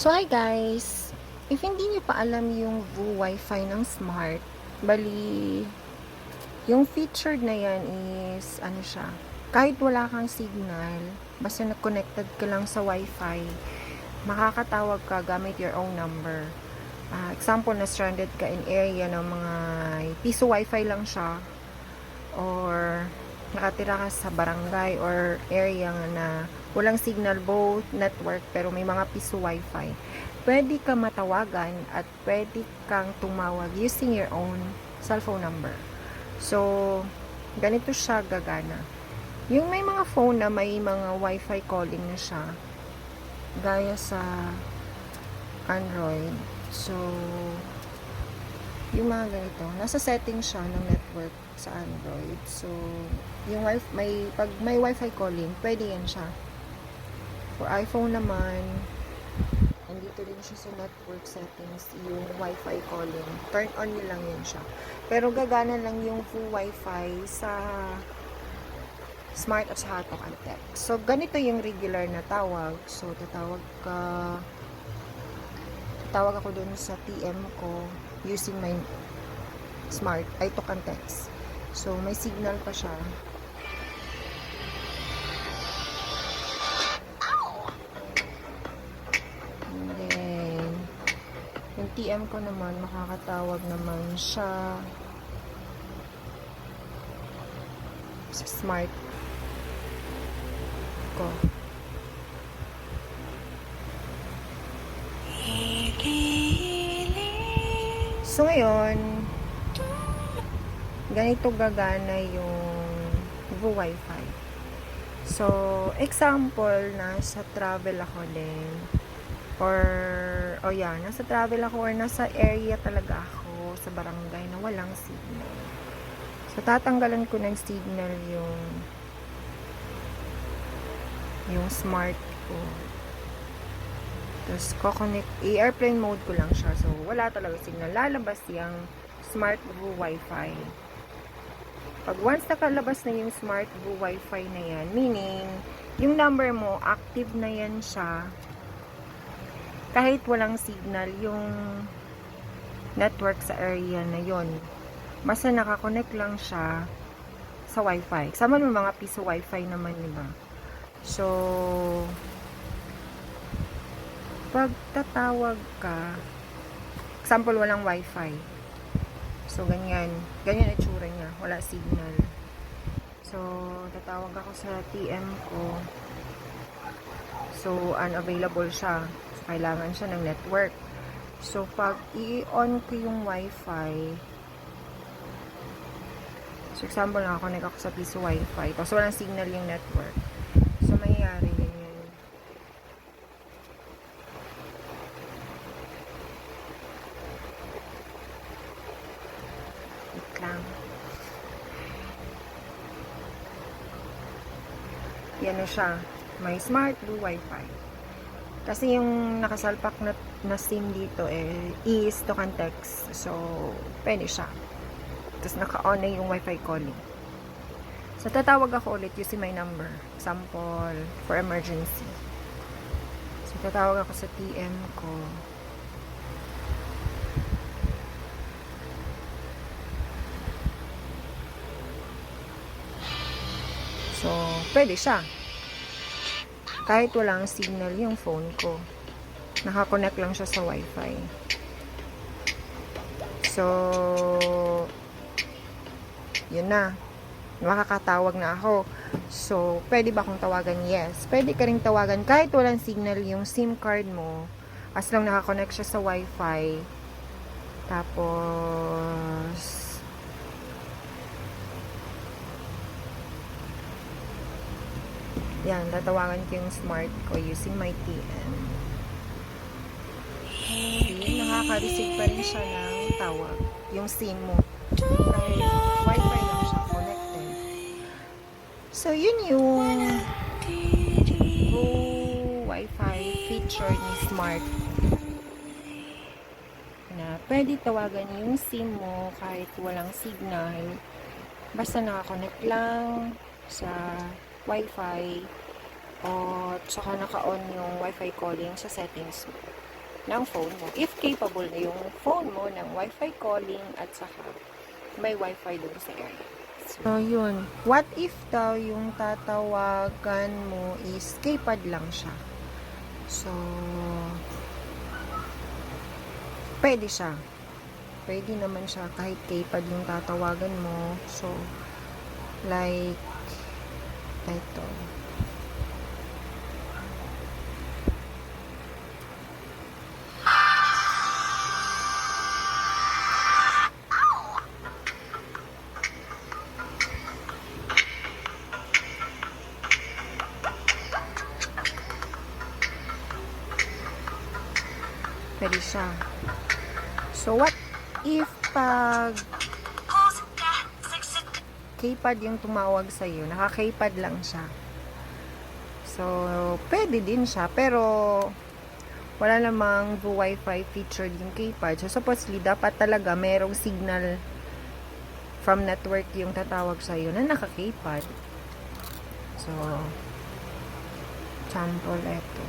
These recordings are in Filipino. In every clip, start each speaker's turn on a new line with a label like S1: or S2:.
S1: So, hi guys! If hindi niyo pa alam yung VU Wi-Fi ng Smart, bali, yung featured na yan is, ano siya, kahit wala kang signal, basta nag-connected ka lang sa Wi-Fi, makakatawag ka gamit your own number. Ah, example, na stranded ka in area ng mga piso Wi-Fi lang siya, or nakatira ka sa barangay or area na walang signal both network pero may mga piso wifi. Pwede ka matawagan at pwede kang tumawag using your own cellphone number. So ganito siya gagana. Yung may mga phone na may mga wifi calling na siya gaya sa Android. So yung mga ganito, nasa setting siya ng network sa Android. So, yung wifi, may, pag may wifi calling, pwede yan siya. For iPhone naman, andito din siya sa network settings, yung wifi calling. Turn on nyo lang yan siya. Pero gagana lang yung full wifi sa smart at sa and Text. So, ganito yung regular na tawag. So, tatawag ka tawag ako dun sa TM ko using my smart I took and text. So may signal pa siya. And then yung TM ko naman makakatawag naman siya sa smart ko So ngayon, ganito gagana yung Vivo Wi-Fi. So, example, nasa travel ako din. Or, oh yeah, nasa travel ako or nasa area talaga ako sa barangay na walang signal. So, tatanggalan ko ng signal yung yung smart ko. Tapos, kukonect, i-airplane mode ko lang siya. So, wala talaga signal. Lalabas yung smart Blue Wi-Fi. Pag once nakalabas na yung smart Blue Wi-Fi na yan, meaning, yung number mo, active na yan siya. Kahit walang signal, yung network sa area na yon Basta nakakonect lang siya sa Wi-Fi. Sama mo mga piso Wi-Fi naman, di ba? So, pag tatawag ka, example, walang wifi. So, ganyan. Ganyan itsura niya. Wala signal. So, tatawag ako sa TM ko. So, unavailable siya. Kailangan siya ng network. So, pag i-on ko yung wifi, so, example, nakakonect ako sa piso wifi, tapos walang signal yung network. So, mangyayari ganyan. Wait lang. Yan na siya. May smart blue wifi. Kasi yung nakasalpak na, na SIM dito eh, is to context. So, pwede siya. Tapos naka-on na yung wifi calling. So, tatawag ako ulit using my number. Example, for emergency. So, tatawag ako sa TM ko. So, pwede siya. Kahit walang signal yung phone ko. Nakakonect lang siya sa wifi. So, yun na. Makakatawag na ako. So, pwede ba akong tawagan? Yes. Pwede ka rin tawagan kahit walang signal yung SIM card mo. As long nakakonect siya sa wifi. Tapos, Yan, tatawagan ko yung smart ko using my TM. See, nakaka-receive pa rin siya ng tawag. Yung SIM mo. Dahil wifi lang siya connected. So, yun yung Go Wi-Fi feature ni Smart na pwede tawagan yung SIM mo kahit walang signal. Basta nakakonect lang sa Wi-Fi o tsaka naka-on yung Wi-Fi calling sa settings ng phone mo. If capable na yung phone mo ng Wi-Fi calling at saka may Wi-Fi dun sa area. So, yun. What if daw yung tatawagan mo is keypad lang siya? So, pwede siya. Pwede naman siya kahit keypad yung tatawagan mo. So, like, ito. Pwede siya. So, what if pag keypad yung tumawag sa'yo, naka-keypad lang siya. So, pwede din siya, pero wala namang Wi-Fi featured yung keypad. So, supposedly, dapat talaga merong signal from network yung tatawag sa'yo na naka-keypad. So, sample eto.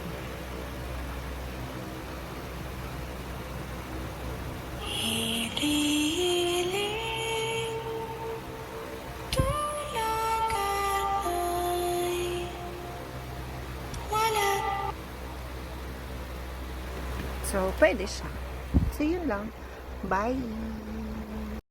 S1: So, pwede siya. So, yun lang. Bye!